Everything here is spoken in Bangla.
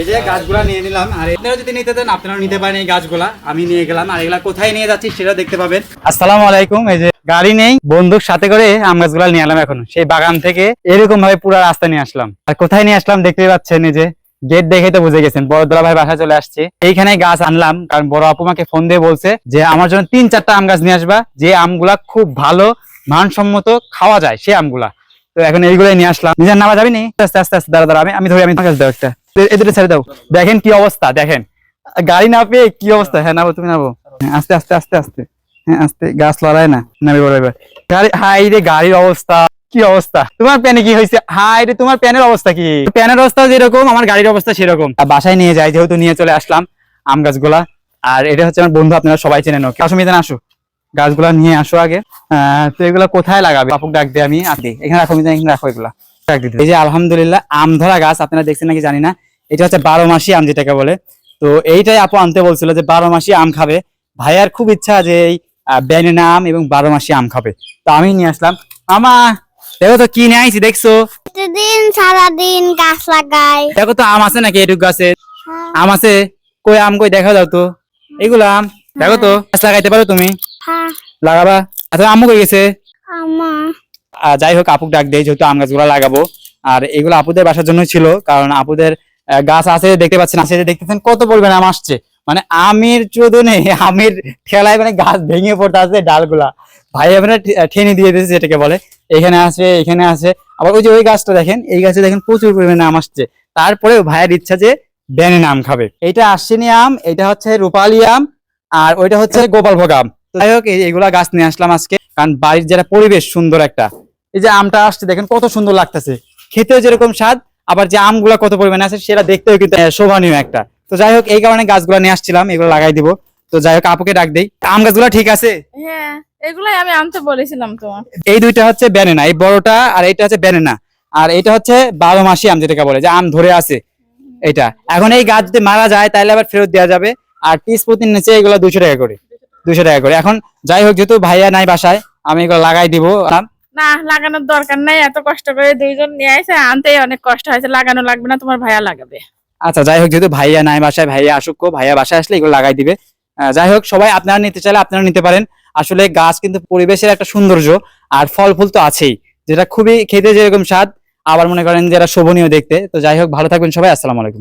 এই যে গাছগুলা নিয়ে নিলাম, আর আপনারা যদি নিতে দেন আপনারা নিতে পারেন এই গাছগুলা। আমি নিয়ে গেলাম, আর এগুলা কোথায় নিয়ে যাচ্ছি সেটা দেখতে পাবেন। আসসালামু আলাইকুম, এই যে গাড়ি নেই, বন্দুক সাথে করে আম গাছগুলা নিয়ে এলাম এখন। সেই বাগান থেকে এরকম ভাবে পুরো রাস্তা নিয়ে আসলাম। আর কোথায় নিয়ে আসলাম দেখতে পাচ্ছেন, এই যে গেট দেখে তো বুঝে গেছেন বড় দোলা ভাই বাসা চলে আসছে। এইখানে গাছ আনলাম, কারণ বড় আপু আমাকে ফোন দিয়ে বলছে যে, আমার জন্য তিন চারটা আম গাছ নিয়ে আসবা, যে আমগুলা খুব ভালো, মানসম্মত খাওয়া যায়, সেই আমগুলা। তো এখন এইগুলোই নিয়ে আসলাম। নিজের নামা যাবি নি আস্তে আস্তে আস্তে, দাঁড়া দাঁড়া, আমি আমি ধরি, আমি একটা। এদের ছেড়ে দাও। দেখেন কি অবস্থা দেখেন। গাড়ি না পেয়ে কি অবস্থা? হ্যাঁ নাবো তুমি নাবো। হ্যাঁ, আস্তে আস্তে আস্তে আস্তে। হ্যাঁ আস্তে গাছ লড়াই না। নামি বড় হাই রে গাড়ির অবস্থা কি অবস্থা? তোমার প্যানে কি হয়েছে? হাই রে তোমার প্যানের অবস্থা কি? প্যানের অবস্থা যেরকম আমার গাড়ির অবস্থা সেরকম। আর বাসায় নিয়ে যাই যেহেতু নিয়ে চলে আসলাম আম গাছগুলা। আর এটা হচ্ছে আমার বন্ধু আপনারা সবাই চেনেন ওকে। অসুবিধা না আসো। গাছগুলা নিয়ে আসো আগে। আহ, তো এগুলা কোথায় লাগাবে? বাপুক ডাক দিয়ে আমি। আদি এখানে রাখো মিজান, এখানে রাখো এগুলা। ডাক দিতে। এই যে আলহামদুলিল্লাহ আম ধরা গাছ আপনারা দেখছেন নাকি জানি না। এটা হচ্ছে বারো মাসি আম যেটাকে বলে। তো এইটাই আপু আনতে বলছিল যে বারো মাসি আম খাবে। ভাইয়ার খুব ইচ্ছা যে এই ব্যানানা আম এবং বারো মাসি আম খাবে। তো আমি নিয়ে আসলাম। আমা দেখো তো কি নিয়ে আইছি দেখছ? সারাদিন গাছ লাগাই। দেখো তো আম আছে নাকি এটুক গাছে? হ্যাঁ, আম আছে? কই আম কই? দেখা দাও তো। এগুলো আম। দেখো তো গাছ লাগাইতে পারো তুমি? হ্যাঁ, লাগাবা। আচ্ছা আম্মু কই গেছে? যাই হোক, আপুক ডাক দেয় যেহেতু আম গাছগুলো লাগাবো। আর এগুলো আপুদের বাসার জন্য ছিল, কারণ আপুদের গাছ আছে, দেখতে পাচ্ছেন, আছে দেখতেছেন, কত পরিমাণে আম আসছে। মানে আমের চোদনে, আমের ঠেলায় মানে গাছ ভেঙে পড়তে আছে ডালগুলা। ভাই আমরা ঠেনে দিয়ে দিয়েছে যেটাকে বলে। এখানে আছে এখানে আছে। আবার ওই যে ওই গাছটা দেখেন, এই গাছে দেখেন প্রচুর পরিমাণে আম আসছে। তারপরে ভাইয়ের ইচ্ছা যে ব্যানের আম খাবে। এটা আশ্বিনী আম, এটা হচ্ছে রূপালী আম, আর ওইটা হচ্ছে গোপালভোগ আম। যাই হোক এইগুলা গাছ নিয়ে আসলাম আজকে, কারণ বাড়ির যেটা পরিবেশ সুন্দর একটা। এই যে আমটা আসছে দেখেন কত সুন্দর লাগতেছে। খেতেও যেরকম স্বাদ আবার যে আমগুলা কত পরিমাণে আছে সেটা দেখতেও কিন্তু শোভনীয় একটা। তো যাই হোক এই কারণে গাছগুলো নিয়ে আসছিলাম এগুলো লাগাই দিব। তো যাই হোক আপুকে ডাক দেই। আম গাছগুলো ঠিক আছে? হ্যাঁ এগুলাই আমি আনতে বলেছিলাম তোমার এই দুইটা হচ্ছে ব্যানেনা এই বড়টা আর এইটা হচ্ছে ব্যানেনা। আর এইটা হচ্ছে বারো মাসি আম যেটাকে বলে যে আম ধরে আছে এটা। এখন এই গাছ যদি মারা যায় তাহলে আবার ফেরত দেওয়া যাবে। আর পিস প্রতি নিচে এগুলো দুশো টাকা করে দুশো টাকা করে। এখন যাই হোক যেহেতু ভাইয়া নাই বাসায় আমি এগুলো লাগাই দিব। আম- না, লাগানোর দরকার নাই, এত কষ্ট করে দুইজন নিয়ে আসে আনতেই অনেক কষ্ট হয়েছে, লাগানো লাগবে না, তোমার ভাইয়া লাগাবে। আচ্ছা যাই হোক, যেহেতু ভাইয়া নাই বাসায়, ভাইয়া আসুক ভাইয়া বাসায় আসলে এগুলো লাগাই দিবে। যাই হোক, সবাই আপনারা নিতে চাইলে আপনারা নিতে পারেন। আসলে গাছ কিন্তু পরিবেশের একটা সৌন্দর্য, আর ফল ফুল তো আছেই। যেটা খুবই খেতে যেরকম স্বাদ, আবার মনে করেন যারা শোভনীয় দেখতে। তো যাই হোক, ভালো থাকবেন সবাই, আসসালামু আলাইকুম।